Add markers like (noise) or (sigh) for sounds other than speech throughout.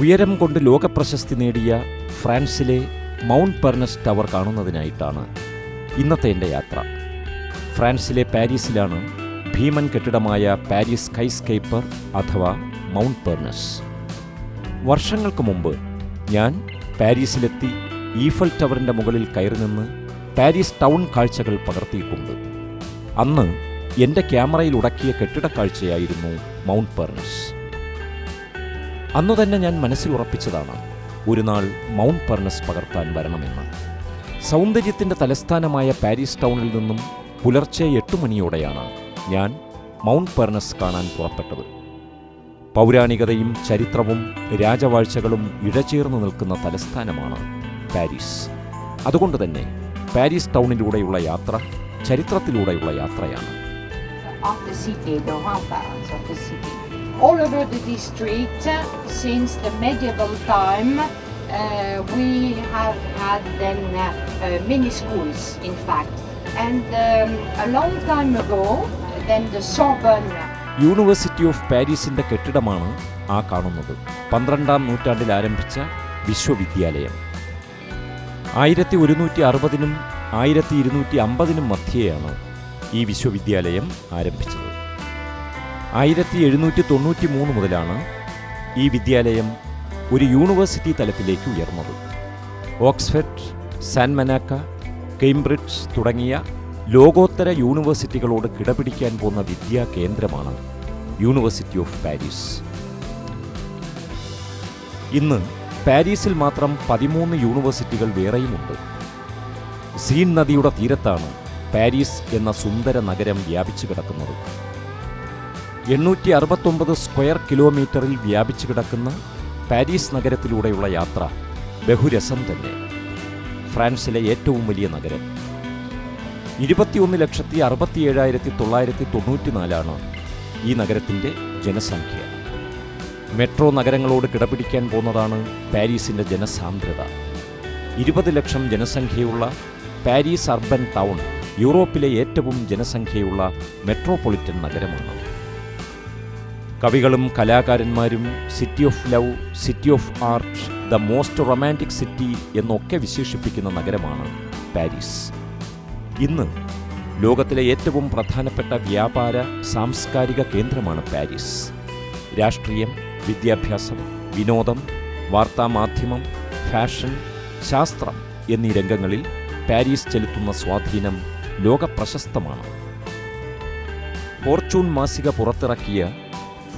ഉയരം കൊണ്ട് ലോകപ്രശസ്തി നേടിയ ഫ്രാൻസിലെ മൗണ്ട് പെർണസ് ടവർ കാണുന്നതിനായിട്ടാണ് ഇന്നത്തെ എന്റെ യാത്ര. ഫ്രാൻസിലെ പാരീസിലാണ് ഭീമൻ കെട്ടിടമായ പാരീസ് സ്കൈസ്കേപ്പർ അഥവാ മൗണ്ട് പെർണസ്. വർഷങ്ങൾക്ക് മുമ്പ് ഞാൻ പാരീസിലെത്തി ഈഫൽ ടവറിന്റെ മുകളിൽ കയറി നിന്ന് പാരീസ് ടൗൺ കാഴ്ചകൾ പകർത്തിയിട്ടുണ്ട്. അന്ന് എന്റെ ക്യാമറയിൽ ഉടക്കിയ കെട്ടിടക്കാഴ്ചയായിരുന്നു മൗണ്ട് പെർണസ്. അന്നു തന്നെ ഞാൻ മനസ്സിൽ ഉറപ്പിച്ചതാണ് ഒരു നാൾ മൗണ്ട് പെർണസ് പകർത്താൻ വരണമെന്ന്. സൗന്ദര്യത്തിന്റെ തലസ്ഥാനമായ പാരീസ് ടൗണിൽ നിന്നും പുലർച്ചെ എട്ട് മണിയോടെയാണ് ഞാൻ മൗണ്ട് പെർണസ് കാണാൻ പുറപ്പെട്ടത്. പൗരാണികതയും ചരിത്രവും രാജവാഴ്ചകളും ഇഴചേർന്നു നിൽക്കുന്ന തലസ്ഥാനമാണ് പാരീസ്. അതുകൊണ്ട് തന്നെ പാരീസ് ടൗണിലൂടെയുള്ള യാത്ര ചരിത്രത്തിലൂടെയുള്ള യാത്രയാണ്. All over the district, uh, since the medieval time, uh, we have had then uh, uh, many schools, in fact. And um, a long time ago, then the Sorbonne university of പാരീസിന്റെ കെട്ടിടമാണ് ആ കാണുന്നത് പന്ത്രണ്ടാം നൂറ്റാണ്ടിൽ ആരംഭിച്ച വിശ്വവിദ്യാലയം ആയിരത്തി ഒരുന്നൂറ്റി അറുപതിനും ആയിരത്തി ഇരുന്നൂറ്റി അമ്പതിനും മധ്യേയാണ് ഈ വിശ്വവിദ്യാലയം ആരംഭിച്ചത് ആയിരത്തി എഴുന്നൂറ്റി തൊണ്ണൂറ്റി മൂന്ന് മുതലാണ് ഈ വിദ്യാലയം ഒരു യൂണിവേഴ്സിറ്റി തലത്തിലേക്ക് ഉയർന്നത്. ഓക്സ്ഫഡ് സാൻ മനാക്ക കേംബ്രിഡ്ജ് തുടങ്ങിയ ലോകോത്തര യൂണിവേഴ്സിറ്റികളോട് കിടപിടിക്കാൻ പോകുന്ന വിദ്യാ കേന്ദ്രമാണ് യൂണിവേഴ്സിറ്റി ഓഫ് പാരീസ്. ഇന്ന് പാരീസിൽ മാത്രം പതിമൂന്ന് യൂണിവേഴ്സിറ്റികൾ വേറെയുമുണ്ട്. സീൻ നദിയുടെ തീരത്താണ് പാരീസ് എന്ന സുന്ദര നഗരം വ്യാപിച്ചു കിടക്കുന്നത്. എണ്ണൂറ്റി അറുപത്തൊമ്പത് സ്ക്വയർ കിലോമീറ്ററിൽ വ്യാപിച്ചു കിടക്കുന്ന പാരീസ് നഗരത്തിലൂടെയുള്ള യാത്ര ബഹുരസം തന്നെ. ഫ്രാൻസിലെ ഏറ്റവും വലിയ നഗരം. ഇരുപത്തിയൊന്ന് ലക്ഷത്തി അറുപത്തി ഏഴായിരത്തി തൊള്ളായിരത്തി തൊണ്ണൂറ്റിനാലാണ് ഈ നഗരത്തിന്റെ ജനസംഖ്യ. മെട്രോ നഗരങ്ങളോട് കിടപിടിക്കാൻ പോകുന്നതാണ് പാരീസിന്റെ ജനസാന്ദ്രത. ഇരുപത് ലക്ഷം ജനസംഖ്യയുള്ള പാരീസ് അർബൻ ടൗൺ യൂറോപ്പിലെ ഏറ്റവും ജനസംഖ്യയുള്ള മെട്രോപൊളിറ്റൻ നഗരമാണ്. കവികളും കലാകാരന്മാരും city of love city of art the most romantic city എന്നൊക്കെ വിശേഷിപ്പിക്കുന്ന നഗരമാണ് പാരീസ്. ഇന്ന് ലോകത്തിലെ ഏറ്റവും പ്രധാനപ്പെട്ട വ്യാപാര സാംസ്കാരിക കേന്ദ്രമാണ് പാരീസ്. രാഷ്ട്രീയം വിദ്യാഭ്യാസം വിനോദം വാർത്താമാധ്യമം ഫാഷൻ ശാസ്ത്രം എന്നീ രംഗങ്ങളിൽ പാരീസ് ചെലുത്തുന്ന സ്വാധീനം ലോകപ്രശസ്തമാണ്. ഫോർച്യൂൺ മാസിക പുറത്തിറക്കിയ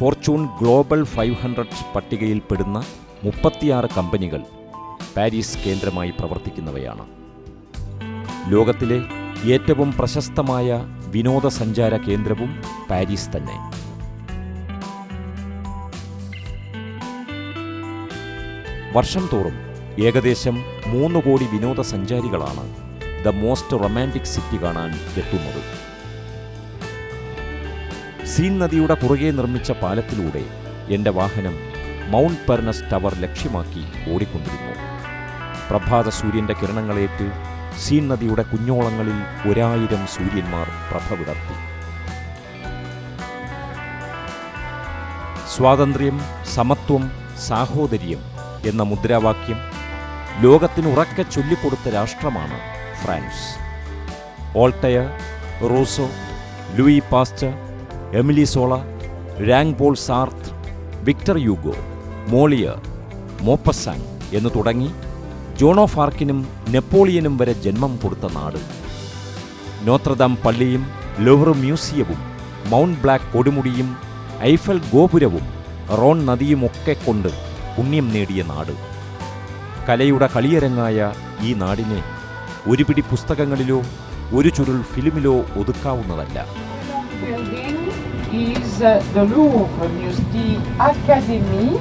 ഫോർച്യൂൺ ഗ്ലോബൽ ഫൈവ് ഹൺഡ്രഡ് പട്ടികയിൽപ്പെടുന്ന മുപ്പത്തിയാറ് കമ്പനികൾ പാരീസ് കേന്ദ്രമായി പ്രവർത്തിക്കുന്നവയാണ്. ലോകത്തിലെ ഏറ്റവും പ്രശസ്തമായ വിനോദസഞ്ചാര കേന്ദ്രവും പാരീസ് തന്നെ. വർഷം തോറും ഏകദേശം മൂന്ന് കോടി വിനോദസഞ്ചാരികളാണ് ദ മോസ്റ്റ് റൊമാന്റിക് സിറ്റി കാണാൻ എത്തുന്നത്. സീൻ നദിയുടെ പുറകെ നിർമ്മിച്ച പാലത്തിലൂടെ എന്റെ വാഹനം മൗണ്ട് പെർണസ് ടവർ ലക്ഷ്യമാക്കി ഓടിക്കൊണ്ടിരുന്നു. പ്രഭാത സൂര്യന്റെ കിരണങ്ങളേറ്റ് സീൻ നദിയുടെ കുഞ്ഞോളങ്ങളിൽ ഒരായിരം സൂര്യന്മാർ പ്രഭ വിടർത്തി. സ്വാതന്ത്ര്യം സമത്വം സാഹോദര്യം എന്ന മുദ്രാവാക്യം ലോകത്തിന് ഉറക്കെ ചൊല്ലിക്കൊടുത്ത രാഷ്ട്രമാണ് France. Voltaire Rousseau Louis Pasteur Emile Zola Jean Paul Sartre Victor Hugo Moliere Maupassant എന്നു തുടങ്ങി ജോണോ ഫാർക്കിനും നെപ്പോളിയനും വരെ ജന്മം കൊടുത്ത നാട്. നോത്രദാം പള്ളിയും ലോവർ മ്യൂസിയവും മൗണ്ട് ബ്ലാക്ക് കൊടുമുടിയും ഐഫൽ ഗോപുരവും റോൺ നദിയുമൊക്കെ കൊണ്ട് പുണ്യം നേടിയ നാട്. കലയുടെ കളിയരങ്ങായ ഈ നാടിനെ ഒരുപിടി പുസ്തകങ്ങളിലോ ഒരു ചുരുൾ ഫിലിമിലോ ഒതുക്കാവുന്നതല്ല. Is uh, the Louvre the Academy.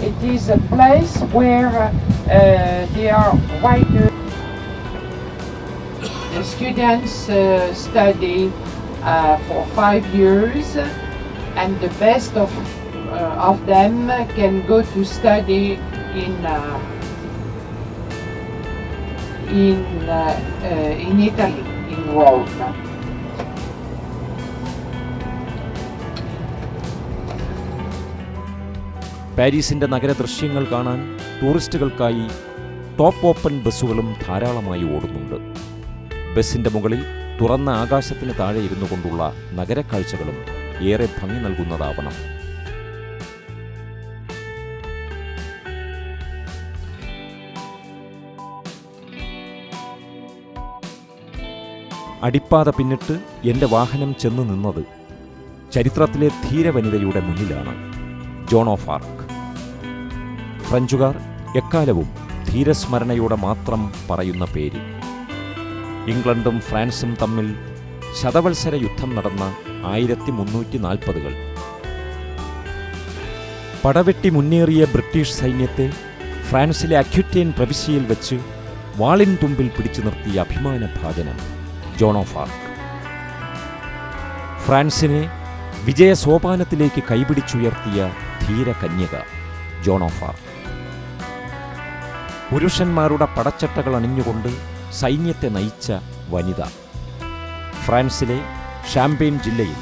It is a place where uh, uh, there are writers. The students uh, study uh, for five years, and the best of uh, of them can go to study in uh, in uh, uh, in Italy, in Rome. പാരീസിന്റെ നഗര ദൃശ്യങ്ങൾ കാണാൻ ടൂറിസ്റ്റുകൾക്കായി top open ബസ്സുകളും ധാരാളമായി ഓടുന്നുണ്ട്. ബസ്സിന്റെ മുകളിൽ തുറന്ന ആകാശത്തിന് താഴെ ഇരുന്നു കൊണ്ടുള്ള നഗരക്കാഴ്ചകളും ഏറെ ഭംഗി നൽകുന്നതാവണം. അടിപ്പാത പിന്നിട്ട് എന്റെ വാഹനം ചെന്ന് നിന്നത് ചരിത്രത്തിലെ ധീരവനിതയുടെ മുന്നിലാണ്. ജോൺ ഓഫ് ആർക്ക് ഫ്രഞ്ചുകാർ എക്കാലവും ധീരസ്മരണയോടെ മാത്രം പറയുന്ന പേര്. ഇംഗ്ലണ്ടും ഫ്രാൻസും തമ്മിൽ ശതവത്സര യുദ്ധം നടന്ന ആയിരത്തി മുന്നൂറ്റി നാൽപ്പതുകൾ പടവെട്ടി മുന്നേറിയ ബ്രിട്ടീഷ് സൈന്യത്തെ ഫ്രാൻസിലെ അക്യുറ്റേൻ പ്രവിശ്യയിൽ വെച്ച് വാളിൻ തുമ്പിൽ പിടിച്ചു നിർത്തിയ അഭിമാനഭാജനം ജോൺ ഓഫ് ആർക്ക്. ഫ്രാൻസിനെ വിജയസോപാനത്തിലേക്ക് കൈപിടിച്ചുയർത്തിയ ധീരകന്യക ആർക്ക്. പുരുഷന്മാരുടെ പടച്ചട്ടകൾ അണിഞ്ഞുകൊണ്ട് സൈന്യത്തെ നയിച്ച വനിത. ഫ്രാൻസിലെ ഷാംപെയിൻ ജില്ലയിൽ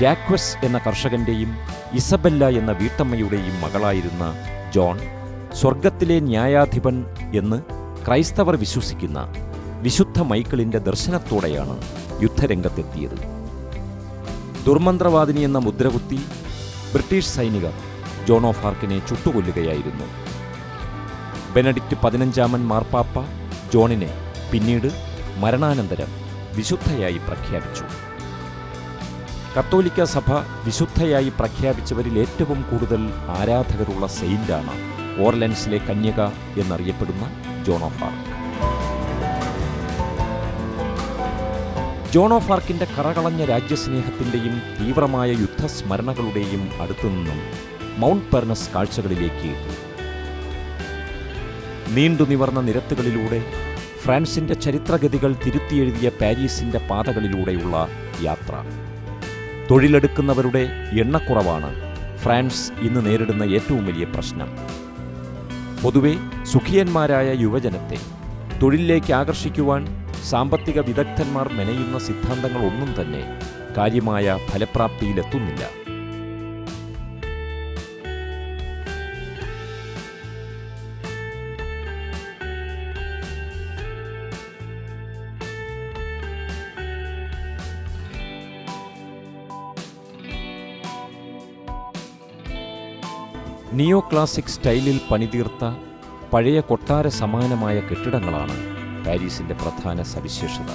ജാക്വസ് എന്ന കർഷകന്റെയും ഇസബെല്ല എന്ന വീട്ടമ്മയുടെയും മകളായിരുന്ന ജോൺ സ്വർഗത്തിലെ ന്യായാധിപൻ എന്ന് ക്രൈസ്തവർ വിശ്വസിക്കുന്ന വിശുദ്ധ മൈക്കിളിന്റെ ദർശനത്തോടെയാണ് യുദ്ധരംഗത്തെത്തിയത്. ദുർമന്ത്രവാദിനി എന്ന മുദ്രകുത്തി ബ്രിട്ടീഷ് സൈനികർ ജോൺ ഓഫ് ആർക്കിനെ ചുട്ടുകൊല്ലുകയായിരുന്നു. ബെനഡിക്റ്റ് പതിനഞ്ചാമൻ മാർപ്പാപ്പ ജോണിനെ പിന്നീട് മരണാനന്തരം വിശുദ്ധയായി പ്രഖ്യാപിച്ചു. കത്തോലിക്ക സഭ വിശുദ്ധയായി പ്രഖ്യാപിച്ചവരിൽ ഏറ്റവും കൂടുതൽ ആരാധകരുള്ള സെയിന്റാണ് ഓർലൻസിലെ കന്യക എന്നറിയപ്പെടുന്ന Joan of Arc. Joan of ആർക്കിന്റെ കറകളഞ്ഞ രാജ്യസ്നേഹത്തിന്റെയും തീവ്രമായ യുദ്ധസ്മരണകളുടെയും അടുത്തുനിന്നും മൗണ്ട് പെർണസ് കാഴ്ചകളിലേക്ക് നീണ്ടു നിവർന്ന നിരത്തുകളിലൂടെ ഫ്രാൻസിന്റെ ചരിത്രഗതികൾ തിരുത്തിയെഴുതിയ പാരീസിന്റെ പാതകളിലൂടെയുള്ള യാത്ര. തൊഴിലെടുക്കുന്നവരുടെ എണ്ണക്കുറവാണ് ഫ്രാൻസ് ഇന്ന് നേരിടുന്ന ഏറ്റവും വലിയ പ്രശ്നം. പൊതുവെ സുഖിയന്മാരായ യുവജനത്തെ തൊഴിലിലേക്ക് ആകർഷിക്കുവാൻ സാമ്പത്തിക വിദഗ്ധന്മാർ മെനയുന്ന സിദ്ധാന്തങ്ങളൊന്നും തന്നെ കാര്യമായ ഫലപ്രാപ്തിയിലെത്തുന്നില്ല. നിയോ ക്ലാസിക് സ്റ്റൈലിൽ പണിതീർത്ത പഴയ കൊട്ടാര സമാനമായ കെട്ടിടങ്ങളാണ് പാരീസിന്റെ പ്രധാന സവിശേഷത.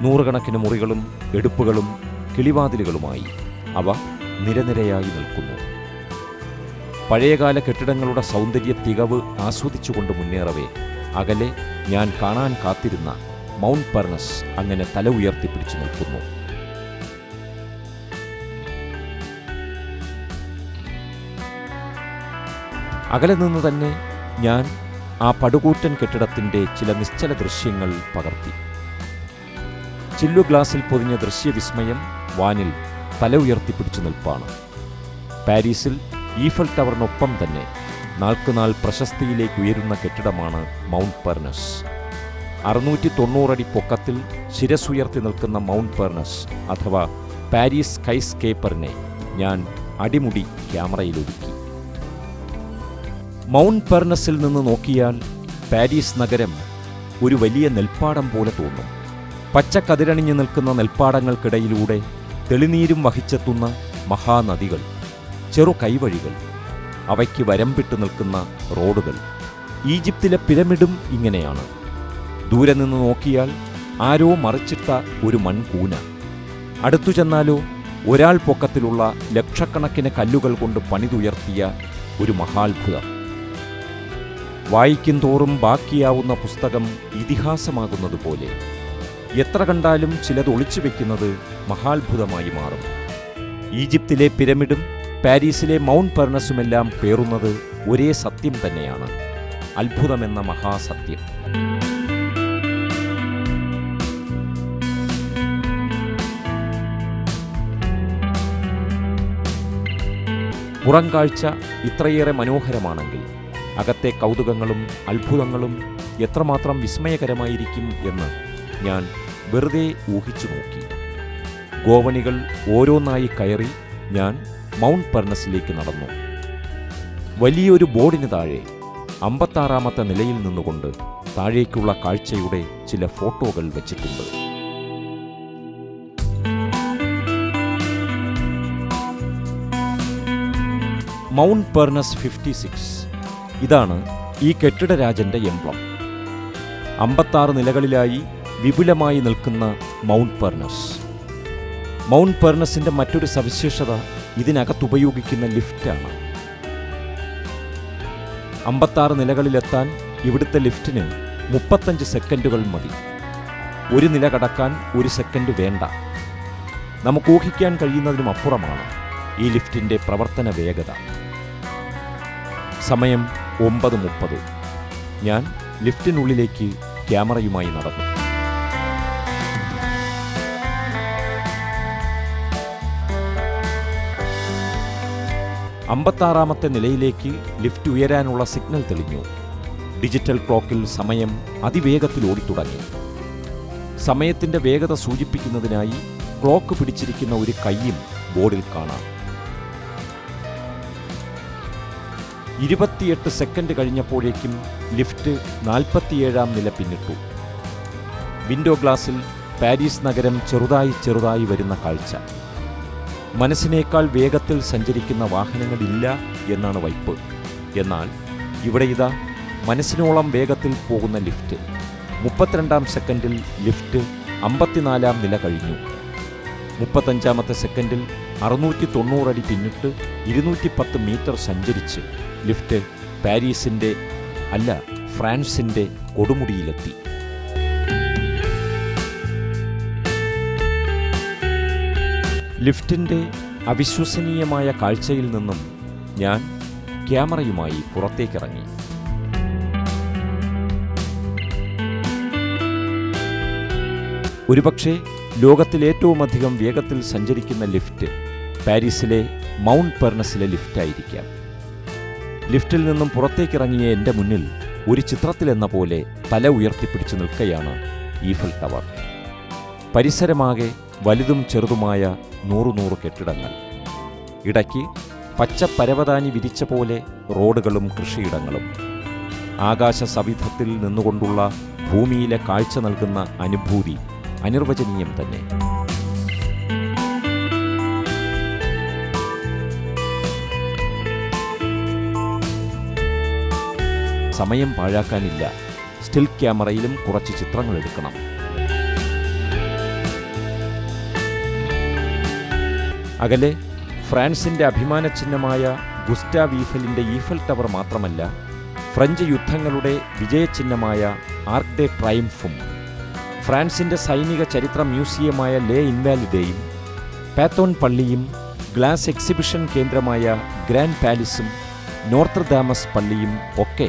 നൂറുകണക്കിന് മുറികളും എടുപ്പുകളും കിളിവാതിലുകളുമായി അവ നിരനിരയായി നിൽക്കുന്നു. പഴയകാല കെട്ടിടങ്ങളുടെ സൗന്ദര്യ തികവ് ആസ്വദിച്ചുകൊണ്ട് മുന്നേറവേ അകലെ ഞാൻ കാണാൻ കാത്തിരുന്ന മൗണ്ട് പെർണസ് അങ്ങനെ തല ഉയർത്തിപ്പിടിച്ചു നിൽക്കുന്നു. അകലെ നിന്ന് തന്നെ ഞാൻ ആ പടുകൂറ്റൻ കെട്ടിടത്തിന്റെ ചില നിശ്ചല ദൃശ്യങ്ങൾ പകർത്തി. ചില്ലു ഗ്ലാസിൽ പൊതിഞ്ഞ ദൃശ്യവിസ്മയം വാനിൽ തല ഉയർത്തിപ്പിടിച്ചു നിൽപ്പാണ്. പാരീസിൽ ഈഫൽ ടവറിനൊപ്പം തന്നെ നാൾക്കുനാൾ പ്രശസ്തിയിലേക്ക് ഉയരുന്ന കെട്ടിടമാണ് മൗണ്ട് പെർണസ് അറുന്നൂറ്റി തൊണ്ണൂറടി പൊക്കത്തിൽ ശിരസുയർത്തി നിൽക്കുന്ന മൗണ്ട് പെർണസ് അഥവാ പാരീസ് സ്കൈസ്കേപ്പറിനെ ഞാൻ അടിമുടി ക്യാമറയിലൊതുക്കി. മൗണ്ട് പെർണസിൽ നിന്ന് നോക്കിയാൽ പാരീസ് നഗരം ഒരു വലിയ നെൽപ്പാടം പോലെ തോന്നും. പച്ചക്കതിരണിഞ്ഞു നിൽക്കുന്ന നെൽപ്പാടങ്ങൾക്കിടയിലൂടെ തെളിനീരും വഹിച്ചെത്തുന്ന മഹാനദികൾ ചെറു കൈവഴികൾ അവയ്ക്ക് വരമ്പിട്ട് നിൽക്കുന്ന റോഡുകൾ. ഈജിപ്തിലെ പിരമിഡും ഇങ്ങനെയാണ്. ദൂരെ നിന്ന് നോക്കിയാൽ ആരോ മറിച്ചിട്ട ഒരു മൺകൂന. അടുത്തു ചെന്നാലോ ഒരാൾ പൊക്കത്തിലുള്ള ലക്ഷക്കണക്കിന് കല്ലുകൾ കൊണ്ട് പണിതുയർത്തിയ ഒരു മഹാത്ഭുതം. വായിക്കും തോറും ബാക്കിയാവുന്ന പുസ്തകം ഇതിഹാസമാകുന്നതുപോലെ. എത്ര കണ്ടാലും ചിലത് ഒളിച്ചു വെക്കുന്നത് മഹാത്ഭുതമായി മാറും. ഈജിപ്തിലെ പിരമിഡും പാരീസിലെ മൗണ്ട് പെർണസുമെല്ലാം പേറുന്നത് ഒരേ സത്യം തന്നെയാണ്. അത്ഭുതമെന്ന മഹാസത്യം. പുറംകാഴ്ച ഇത്രയേറെ മനോഹരമാണെങ്കിൽ അകത്തെ കൗതുകങ്ങളും അത്ഭുതങ്ങളും എത്രമാത്രം വിസ്മയകരമായിരിക്കും എന്ന് ഞാൻ വെറുതെ ഊഹിച്ചു നോക്കി. ഗോവണികൾ ഓരോന്നായി കയറി ഞാൻ മൗണ്ട് പെർണസിലേക്ക് നടന്നു. വലിയൊരു ബോർഡിന് താഴെ അമ്പത്താറാമത്തെ നിലയിൽ നിന്നുകൊണ്ട് താഴേക്കുള്ള കാഴ്ചയുടെ ചില ഫോട്ടോകൾ വച്ചിട്ടുണ്ട്. മൗണ്ട് പെർണസ് ഫിഫ്റ്റി സിക്സ് ഇതാണ് ഈ കെട്ടിടരാജന്റെ എംബ്ലം. അമ്പത്താറ് നിലകളിലായി വിപുലമായി നിൽക്കുന്ന മൗണ്ട് പെർണസ് മൗണ്ട് പെർനസിന്റെ മറ്റൊരു സവിശേഷത ഇതിനകത്തുപയോഗിക്കുന്ന ലിഫ്റ്റാണ്. അമ്പത്താറ് നിലകളിലെത്താൻ ഇവിടുത്തെ ലിഫ്റ്റിന് മുപ്പത്തഞ്ച് സെക്കൻഡുകൾ മതി. ഒരു നില കടക്കാൻ ഒരു സെക്കൻഡ് വേണ്ട. നമുക്ക് ഊഹിക്കാൻ കഴിയുന്നതിനും അപ്പുറമാണ് ഈ ലിഫ്റ്റിന്റെ പ്രവർത്തന വേഗത. സമയം ഒമ്പത് മുപ്പത്. ഞാൻ ലിഫ്റ്റിനുള്ളിലേക്ക് ക്യാമറയുമായി നടന്നു. അമ്പത്താറാമത്തെ നിലയിലേക്ക് ലിഫ്റ്റ് ഉയരാനുള്ള സിഗ്നൽ തെളിഞ്ഞു. ഡിജിറ്റൽ ക്ലോക്കിൽ സമയം അതിവേഗത്തിൽ ഓടിത്തുടങ്ങി. സമയത്തിന്റെ വേഗത സൂചിപ്പിക്കുന്നതിനായി ക്ലോക്ക് പിടിച്ചിരിക്കുന്ന ഒരു കൈയും ബോർഡിൽ കാണാം. ഇരുപത്തിയെട്ട് സെക്കൻഡ് കഴിഞ്ഞപ്പോഴേക്കും ലിഫ്റ്റ് നാൽപ്പത്തിയേഴാം നില പിന്നിട്ടു. വിൻഡോ ഗ്ലാസിൽ പാരീസ് നഗരം ചെറുതായി ചെറുതായി വരുന്ന കാഴ്ച. മനസ്സിനേക്കാൾ വേഗത്തിൽ സഞ്ചരിക്കുന്ന വാഹനങ്ങളില്ല എന്നാണ് വൈപ്പ്. എന്നാൽ ഇവിടെ ഇതാ മനസ്സിനോളം വേഗത്തിൽ പോകുന്ന ലിഫ്റ്റ്. മുപ്പത്തിരണ്ടാം സെക്കൻഡിൽ ലിഫ്റ്റ് അമ്പത്തിനാലാം നില കഴിഞ്ഞു. മുപ്പത്തഞ്ചാമത്തെ സെക്കൻഡിൽ അറുന്നൂറ്റി തൊണ്ണൂറടി പിന്നിട്ട് ഇരുന്നൂറ്റി പത്ത് മീറ്റർ സഞ്ചരിച്ച് ലിഫ്റ്റ് പാരീസിന്റെ അല്ല ഫ്രാൻസിന്റെ കൊടുമുടിയിലെത്തി. ലിഫ്റ്റിന്റെ അവിശ്വസനീയമായ കാഴ്ചയിൽ നിന്നും ഞാൻ ക്യാമറയുമായി പുറത്തേക്കിറങ്ങി. ഒരുപക്ഷെ ലോകത്തിലേറ്റവുമധികം വേഗത്തിൽ സഞ്ചരിക്കുന്ന ലിഫ്റ്റ് പാരീസിലെ മൗണ്ട് പെർണസിലെ ലിഫ്റ്റായിരിക്കാം. ലിഫ്റ്റിൽ നിന്നും പുറത്തേക്കിറങ്ങിയ എന്റെ മുന്നിൽ ഒരു ചിത്രത്തിലെന്ന പോലെ തല ഉയർത്തിപ്പിടിച്ചു നിൽക്കുകയാണ് ഈഫൽ ടവർ. പരിസരമാകെ വലുതും ചെറുതുമായ നൂറു നൂറ് കെട്ടിടങ്ങൾ. ഇടയ്ക്ക് പച്ച പരവതാനി വിരിച്ച പോലെ റോഡുകളും കൃഷിയിടങ്ങളും. ആകാശ സവിധത്തിൽ നിന്നുകൊണ്ടുള്ള ഭൂമിയിലെ കാഴ്ച നൽകുന്ന അനുഭൂതി അനിർവചനീയം തന്നെ. സമയം പാഴാക്കാനില്ല. സ്റ്റിൽ ക്യാമറയിലും കുറച്ച് ചിത്രങ്ങൾ എടുക്കണം അകലെ ഫ്രാൻസിന്റെ അഭിമാന ചിഹ്നമായ ഗുസ്റ്റാവ് ഈഫലിന്റെ ഈഫൽ ടവർ മാത്രമല്ല ഫ്രഞ്ച് യുദ്ധങ്ങളുടെ വിജയചിഹ്നമായ ആർക്ക് ഡെ ട്രൈംഫും ഫ്രാൻസിന്റെ സൈനിക ചരിത്ര മ്യൂസിയമായ ലേ ഇൻവാലിഡേയും പാത്തോൺ പള്ളിയും ഗ്ലാസ് എക്സിബിഷൻ കേന്ദ്രമായ ഗ്രാൻഡ് പാലസും നോർത്ത് ദാമസ് പള്ളിയും ഒക്കെ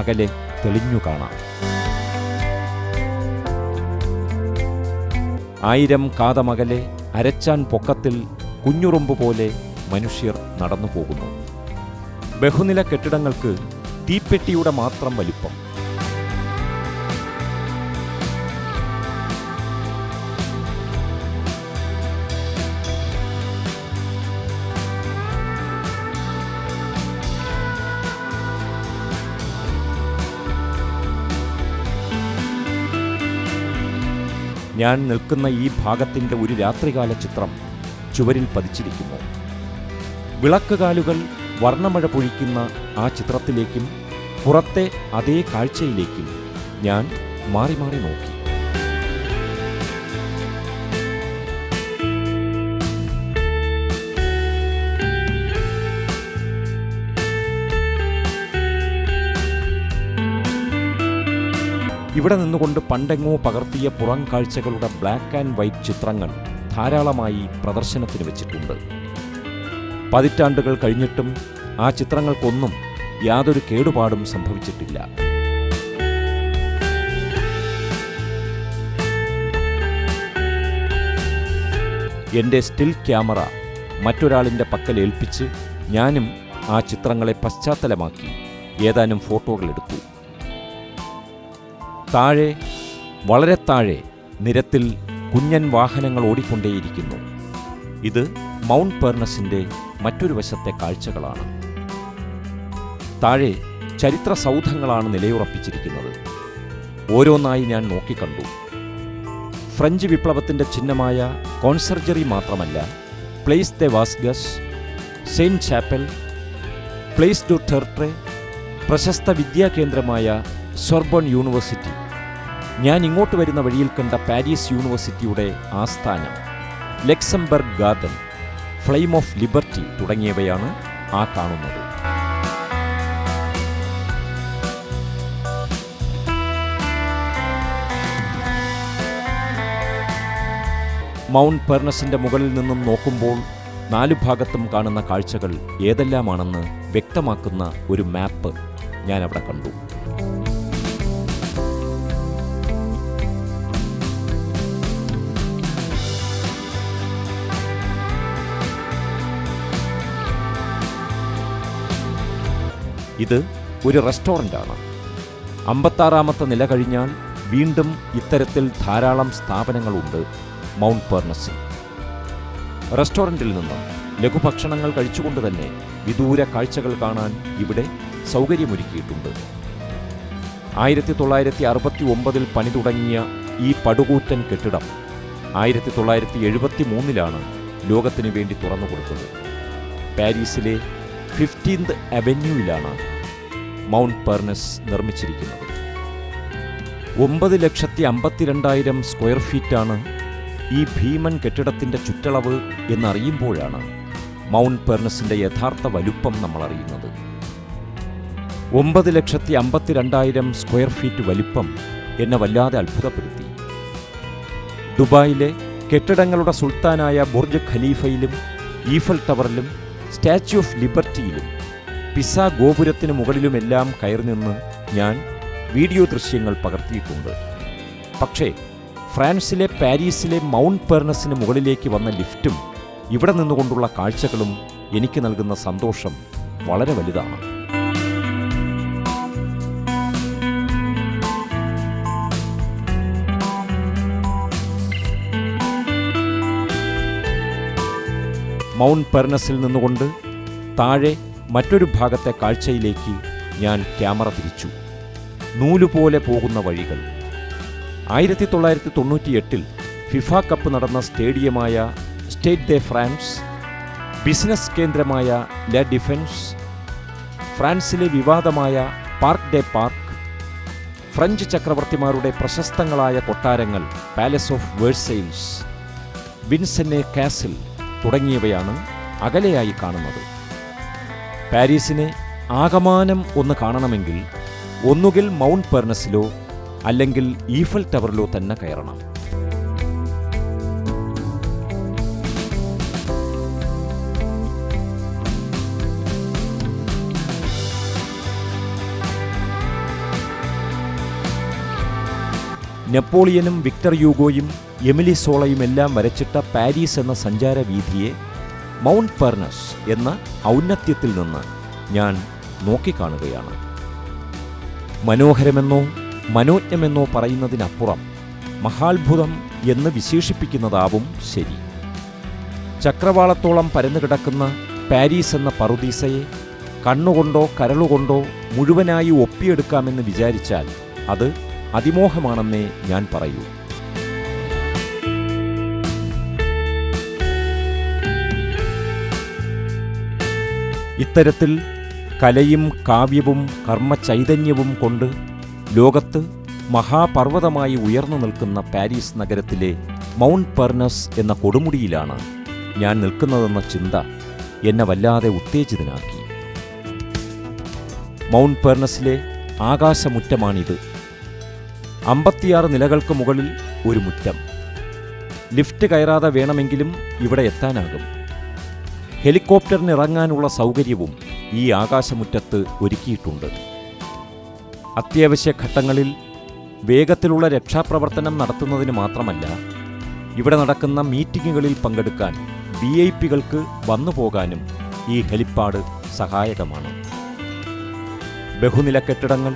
അകലെ തെളിഞ്ഞു കാണാം. ആയിരം കാതമകലെ അരച്ചാൻ പൊക്കത്തിൽ കുഞ്ഞുറുമ്പ് പോലെ മനുഷ്യർ നടന്നു പോകുന്നു ബഹുനില കെട്ടിടങ്ങൾക്ക് തീപ്പെട്ടിയുടെ മാത്രം വലിപ്പം. ഞാൻ നിൽക്കുന്ന ഈ ഭാഗത്തിന്റെ ഒരു രാത്രികാല ചിത്രം ചുവരിൽ പതിച്ചിരിക്കുന്നു. വിളക്കുകാലുകൾ വർണമഴ പൊഴിക്കുന്ന ആ ചിത്രത്തിലേക്കും പുറത്തെ അതേ കാഴ്ചയിലേക്കും ഞാൻ മാറി മാറി നോക്കി. ഇവിടെ നിന്നുകൊണ്ട് പണ്ടെങ്ങോ പകർത്തിയ പുറം കാഴ്ചകളുടെ ബ്ലാക്ക് ആൻഡ് വൈറ്റ് ചിത്രങ്ങൾ ധാരാളമായി പ്രദർശനത്തിന് വെച്ചിട്ടുണ്ട്. പതിറ്റാണ്ടുകൾ കഴിഞ്ഞിട്ടും ആ ചിത്രങ്ങൾക്കൊന്നും യാതൊരു കേടുപാടും സംഭവിച്ചിട്ടില്ല. എന്റെ സ്റ്റിൽ ക്യാമറ മറ്റൊരാളിന്റെ പക്കൽ ഏൽപ്പിച്ച് ഞാനും ആ ചിത്രങ്ങളെ പശ്ചാത്തലമാക്കി ഏതാനും ഫോട്ടോകൾ എടുത്തു. താഴെ വളരെ താഴെ നിരത്തിൽ കുഞ്ഞൻ വാഹനങ്ങൾ ഓടിക്കൊണ്ടേയിരിക്കുന്നു. ഇത് മൗണ്ട് പെർണസിന്റെ മറ്റൊരു വശത്തെ കാഴ്ചകളാണ്. താഴെ ചരിത്ര സൗധങ്ങളാണ് നിലയുറപ്പിച്ചിരിക്കുന്നത്. ഓരോന്നായി ഞാൻ നോക്കിക്കണ്ടു. ഫ്രഞ്ച് വിപ്ലവത്തിന്റെ ചിഹ്നമായ കോൺസർജറി മാത്രമല്ല Place de വാസ്ഗസ് Sainte Chapelle Place du Tertre പ്രശസ്ത വിദ്യാകേന്ദ്രമായ സൊർബൺ യൂണിവേഴ്സിറ്റി ഞാൻ ഇങ്ങോട്ട് വരുന്ന വഴിയിൽ കണ്ട പാരീസ് യൂണിവേഴ്സിറ്റിയുടെ ആസ്ഥാനം Luxembourg garden flame of liberty തുടങ്ങിയവയാണ് ആ കാണുന്നത്. മൗണ്ട് പെർണസിന്റെ മുകളിൽ നിന്നും നോക്കുമ്പോൾ നാലു ഭാഗത്തും കാണുന്ന കാഴ്ചകൾ ഏതെല്ലാമാണെന്ന് വ്യക്തമാക്കുന്ന ഒരു മാപ്പ് ഞാൻ അവിടെ കണ്ടു. ഇത് ഒരു റെസ്റ്റോറന്റാണ് അമ്പത്താറാമത്തെ നില കഴിഞ്ഞാൽ വീണ്ടും ഇത്തരത്തിൽ ധാരാളം സ്ഥാപനങ്ങളുണ്ട് മൗണ്ട് പെർണസിൽ റെസ്റ്റോറന്റിൽ നിന്നും ലഘുഭക്ഷണങ്ങൾ കഴിച്ചുകൊണ്ട് തന്നെ വിദൂര കാഴ്ചകൾ കാണാൻ ഇവിടെ സൗകര്യമൊരുക്കിയിട്ടുണ്ട്. ആയിരത്തി തൊള്ളായിരത്തി അറുപത്തി ഒമ്പതിൽ പണി തുടങ്ങിയ ഈ പടുകൂറ്റൻ കെട്ടിടം ആയിരത്തി തൊള്ളായിരത്തി എഴുപത്തി മൂന്നിലാണ് ലോകത്തിനു വേണ്ടി തുറന്നു തുറന്നുകൊടുത്തത്. പാരീസിലെ ഫിഫ്റ്റീൻത് അവന്യൂവിലാണ് മൗണ്ട് പെർണസ് നിർമ്മിച്ചിരിക്കുന്നത്. ഒമ്പത് ലക്ഷത്തി അമ്പത്തിരണ്ടായിരം സ്ക്വയർ ഫീറ്റാണ് ഈ ഭീമൻ കെട്ടിടത്തിന്റെ ചുറ്റളവ് എന്നറിയുമ്പോഴാണ് മൗണ്ട് പെർണസിന്റെ യഥാർത്ഥ വലുപ്പം നമ്മൾ അറിയുന്നത് ഒമ്പത് ലക്ഷത്തി അമ്പത്തിരണ്ടായിരം സ്ക്വയർ ഫീറ്റ് വലുപ്പം എന്നെ വല്ലാതെ അത്ഭുതപ്പെടുത്തി. ദുബായിലെ കെട്ടിടങ്ങളുടെ സുൽത്താനായ ബുർജ് ഖലീഫയിലും ഈഫൽ ടവറിലും സ്റ്റാച്യു ഓഫ് ലിബർട്ടിയിലും പിസ ഗോപുരത്തിന് മുകളിലുമെല്ലാം കയറി നിന്ന് ഞാൻ വീഡിയോ ദൃശ്യങ്ങൾ പകർത്തിയിട്ടുണ്ട്. പക്ഷേ ഫ്രാൻസിലെ പാരീസിലെ മൗണ്ട് പെർണസിന് മുകളിലേക്ക് വന്ന ലിഫ്റ്റും ഇവിടെ നിന്നുകൊണ്ടുള്ള കാഴ്ചകളും എനിക്ക് നൽകുന്ന സന്തോഷം വളരെ വലുതാണ്. മൗണ്ട് പെർണസിൽ നിന്നുകൊണ്ട് താഴെ മറ്റൊരു ഭാഗത്തെ കാഴ്ചയിലേക്ക് ഞാൻ ക്യാമറ തിരിച്ചു. നൂലുപോലെ പോകുന്ന വഴികൾ. ആയിരത്തി തൊള്ളായിരത്തി തൊണ്ണൂറ്റിയെട്ടിൽ ഫിഫ കപ്പ് നടന്ന സ്റ്റേഡിയമായ സ്റ്റേറ്റ് ദെ ഫ്രാൻസ് ബിസിനസ് കേന്ദ്രമായ ല ഡിഫൻസ് ഫ്രാൻസിലെ വിവാദമായ പാർക്ക് ഡെ പാർക്ക് ഫ്രഞ്ച് ചക്രവർത്തിമാരുടെ പ്രശസ്തങ്ങളായ കൊട്ടാരങ്ങൾ palace of Versailles Vincennes castle തുടങ്ങിയവയാണ് അകലെയായി കാണുന്നത്. പാരീസിനെ ആകമാനം ഒന്ന് കാണണമെങ്കിൽ ഒന്നുകിൽ മൗണ്ട് പെർണസിലോ അല്ലെങ്കിൽ ഈഫൽ ടവറിലോ തന്നെ കയറണം. നെപ്പോളിയനും വിക്ടർ യൂഗോയും എമിലി സോളയും എല്ലാം വരച്ചിട്ട പാരീസ് എന്ന സഞ്ചാര വീഥിയെ മൗണ്ട് പെർണസ് എന്ന ഔന്നത്യത്തിൽ നിന്ന് ഞാൻ നോക്കിക്കാണുകയാണ്. മനോഹരമെന്നോ മനോജ്ഞമെന്നോ പറയുന്നതിനപ്പുറം മഹാത്ഭുതം എന്ന് വിശേഷിപ്പിക്കുന്നതാവും ശരി. ചക്രവാളത്തോളം പരന്നു കിടക്കുന്ന പാരീസ് എന്ന പറുദീസയെ കണ്ണുകൊണ്ടോ കരളുകൊണ്ടോ മുഴുവനായി ഒപ്പിയെടുക്കാമെന്ന് വിചാരിച്ചാൽ അത് അതിമോഹമാണെന്നേ ഞാൻ പറയൂ. ഇത്തരത്തിൽ കലയും കാവ്യവും കർമ്മചൈതന്യവും കൊണ്ട് ലോകത്ത് മഹാപർവതമായി ഉയർന്നു നിൽക്കുന്ന പാരീസ് നഗരത്തിലെ മൗണ്ട് പെർണസ് എന്ന കൊടുമുടിയിലാണ് ഞാൻ നിൽക്കുന്നതെന്ന ചിന്ത എന്നെ വല്ലാതെ ഉത്തേജിതനാക്കി. മൗണ്ട് പെർണസിലെ ആകാശമുറ്റമാണിത്. അമ്പത്തിയാറ് നിലകൾക്ക് മുകളിൽ ഒരു മുറ്റം. ലിഫ്റ്റ് കയറാതെ വേണമെങ്കിലും ഇവിടെ എത്താനാകും. ഹെലികോപ്റ്ററിന് ഇറങ്ങാനുള്ള സൗകര്യവും ഈ ആകാശമുറ്റത്ത് ഒരുക്കിയിട്ടുണ്ട്. അത്യാവശ്യ ഘട്ടങ്ങളിൽ വേഗത്തിലുള്ള രക്ഷാപ്രവർത്തനം നടത്തുന്നതിന് മാത്രമല്ല ഇവിടെ നടക്കുന്ന മീറ്റിങ്ങുകളിൽ പങ്കെടുക്കാൻ വി ഐ പികൾക്ക് വന്നു പോകാനും ഈ ഹെലിപ്പാഡ് സഹായകമാണ്. ബഹുനില കെട്ടിടങ്ങൾ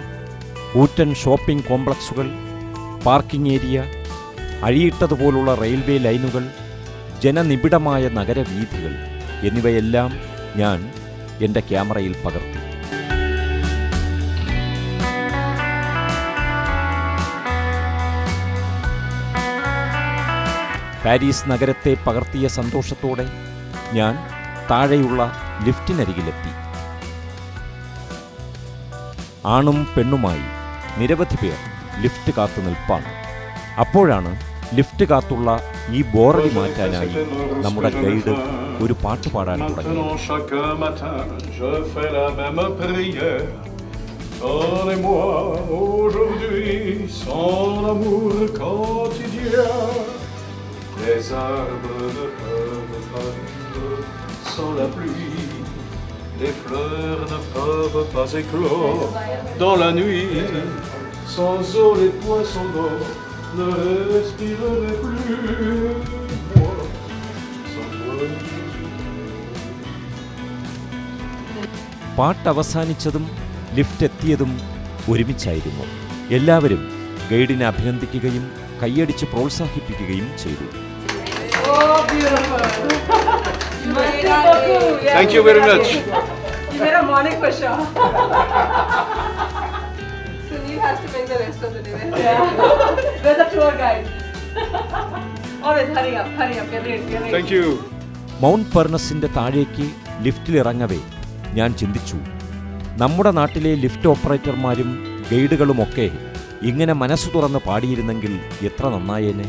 ഊറ്റൻ ഷോപ്പിംഗ് കോംപ്ലക്സുകൾ പാർക്കിംഗ് ഏരിയ അഴിയിട്ടതുപോലുള്ള റെയിൽവേ ലൈനുകൾ ജനനിബിഡമായ നഗരവീഥികൾ എന്നിവയെല്ലാം ഞാൻ എന്റെ ക്യാമറയിൽ പകർത്തി. പാരീസ് നഗരത്തെ പകർത്തിയ സന്തോഷത്തോടെ ഞാൻ താഴെയുള്ള ലിഫ്റ്റിനരികിലെത്തി. ആണും പെണ്ണുമായി നിരവധി പേർ ലിഫ്റ്റ് കാത്തു നിൽപ്പാണ് അപ്പോഴാണ് ലിഫ്റ്റ് കാത്തുള്ള ഈ ബോറടി മാറ്റാനായി നമ്മുടെ ഗൈഡ് ഒരു പാട്ട് പാടാൻ തുടങ്ങി Maintenant, chaque matin, je fais la même prière. Donnez-moi aujourd'hui son amour quotidien. Les arbres ne peuvent pas vivre sans la pluie. Les fleurs ne peuvent pas éclore dans la nuit. Sans eau, les poissons d'eau ne respirerai plus. Moi, പാട്ട് അവസാനിച്ചതും lift എത്തിയതും ഒരുമിച്ചായിരുന്നു എല്ലാവരും ഗൈഡിനെ അഭിനന്ദിക്കുകയും കൈയടിച്ച് പ്രോത്സാഹിപ്പിക്കുകയും ചെയ്തു Thank you very much. Has to make the rest of the day. Yeah. We're the tour guide. (laughs) Always hurry up, hurry up, get ready, get ready. Thank you. Mount പെർണസിന്റെ താഴേക്ക് ലിഫ്റ്റിലിറങ്ങവേ ഞാൻ ചിന്തിച്ചു നമ്മുടെ നാട്ടിലെ ലിഫ്റ്റ് ഓപ്പറേറ്റർമാരും ഗൈഡുകളുമൊക്കെ ഇങ്ങനെ മനസ്സു തുറന്ന് പാടിയിരുന്നെങ്കിൽ എത്ര നന്നായേനെ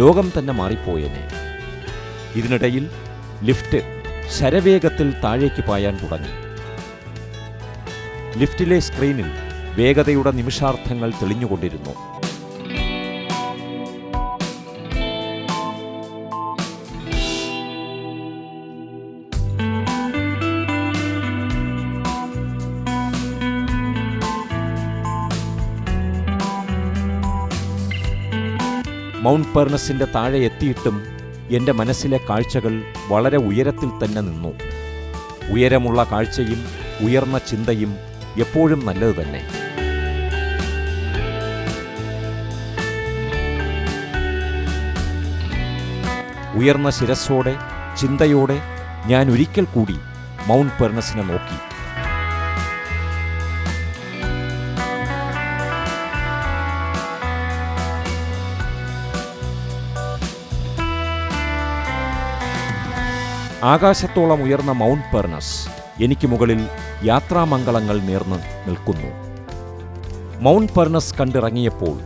ലോകം തന്നെ മാറിപ്പോയേനെ ഇതിനിടയിൽ ലിഫ്റ്റ് ശരവേഗത്തിൽ താഴേക്ക് പായാൻ തുടങ്ങി ലിഫ്റ്റിലെ സ്ക്രീനിൽ വേഗതയുടെ നിമിഷാർത്ഥങ്ങൾ തെളിഞ്ഞുകൊണ്ടിരുന്നു. മൗണ്ട് പെർണസിന്റെ താഴെ എത്തിയിട്ടും എന്റെ മനസ്സിലെ കാഴ്ചകൾ വളരെ ഉയരത്തിൽ തന്നെ നിന്നു. ഉയരമുള്ള കാഴ്ചയും ഉയർന്ന ചിന്തയും എപ്പോഴും നല്ലത് തന്നെ ഉയർന്ന ശിരസ്സോടെ ചിന്തയോടെ ഞാൻ ഒരിക്കൽ കൂടി മൗണ്ട് പെർണസിനെ നോക്കി. ആകാശത്തോളം ഉയർന്ന മൗണ്ട് പെർണസ് എനിക്ക് മുകളിൽ യാത്രാമംഗളങ്ങൾ നേർന്ന് നിൽക്കുന്നു. മൗണ്ട് പെർണസ് കണ്ടിറങ്ങിയപ്പോൾ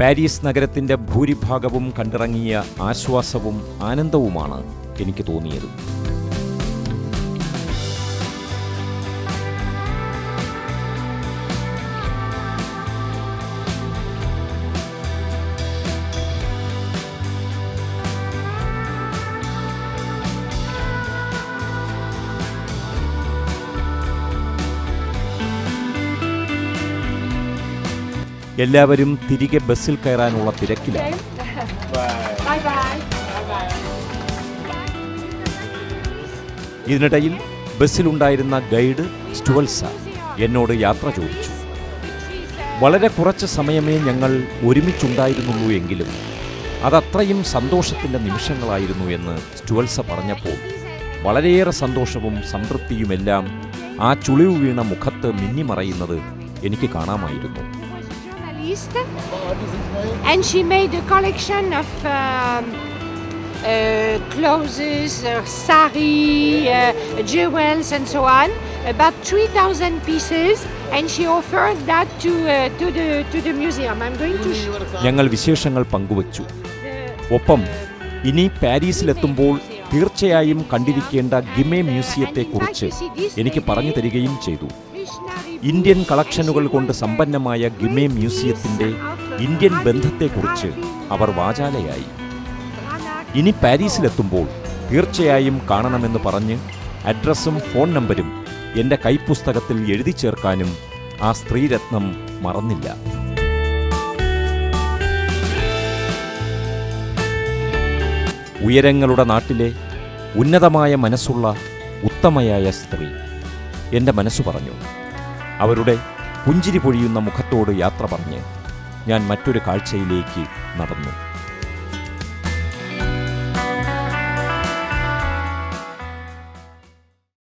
പാരീസ് നഗരത്തിന്റെ ഭൂരിഭാഗവും കണ്ടിറങ്ങിയ ആശ്വാസവും ആനന്ദവുമാണ് എനിക്ക് തോന്നിയത്. എല്ലാവരും തിരികെ ബസ്സിൽ കയറാനുള്ള തിരക്കിലാണ്. ഇതിനിടയിൽ ബസ്സിലുണ്ടായിരുന്ന ഗൈഡ് സ്റ്റുവൽസ എന്നോട് യാത്ര ചോദിച്ചു വളരെ കുറച്ച് സമയമേ ഞങ്ങൾ ഒരുമിച്ചുണ്ടായിരുന്നുള്ളൂ എങ്കിലും അതത്രയും സന്തോഷത്തിന്റെ നിമിഷങ്ങളായിരുന്നു എന്ന് സ്റ്റുവൽസ പറഞ്ഞപ്പോൾ വളരെയേറെ സന്തോഷവും സംതൃപ്തിയുമെല്ലാം ആ ചുളിവ് വീണ മുഖത്ത് മിന്നിമറയുന്നത് എനിക്ക് കാണാമായിരുന്നു journalist, and she made a collection of um, uh, clothes, uh, sari, uh, jewels, and so on, about 3,000 pieces, and she offered that to uh, to the to the museum. I'm going to show ഞങ്ങൾ വിശേഷങ്ങൾ പങ്കുവച്ചു ഒപ്പം ഇനി പാരീസിലെത്തുമ്പോൾ തീർച്ചയായും കണ്ടിരിക്കേണ്ട ഗിമെ മ്യൂസിയത്തെക്കുറിച്ച് എനിക്ക് പറഞ്ഞു തരികയും ചെയ്തു ഇന്ത്യൻ കളക്ഷനുകൾ കൊണ്ട് സമ്പന്നമായ ഗിമെ മ്യൂസിയത്തിന്റെ ഇന്ത്യൻ ബന്ധത്തെക്കുറിച്ച് അവർ വാചാലയായി. ഇനി പാരീസിലെത്തുമ്പോൾ തീർച്ചയായും കാണണമെന്ന് പറഞ്ഞ് അഡ്രസ്സും ഫോൺ നമ്പരും എന്റെ കൈപ്പുസ്തകത്തിൽ എഴുതി ചേർക്കാനും ആ സ്ത്രീരത്നം മറന്നില്ല. ഉയരങ്ങളുടെ നാട്ടിലെ ഉന്നതമായ മനസ്സുള്ള ഉത്തമയായ സ്ത്രീ എന്റെ മനസ്സു പറഞ്ഞു. അവരുടെ പുഞ്ചിരി പൊഴിയുന്ന മുഖത്തോട് യാത്ര പറഞ്ഞ് ഞാൻ മറ്റൊരു കാഴ്ചയിലേക്ക് നടന്നു.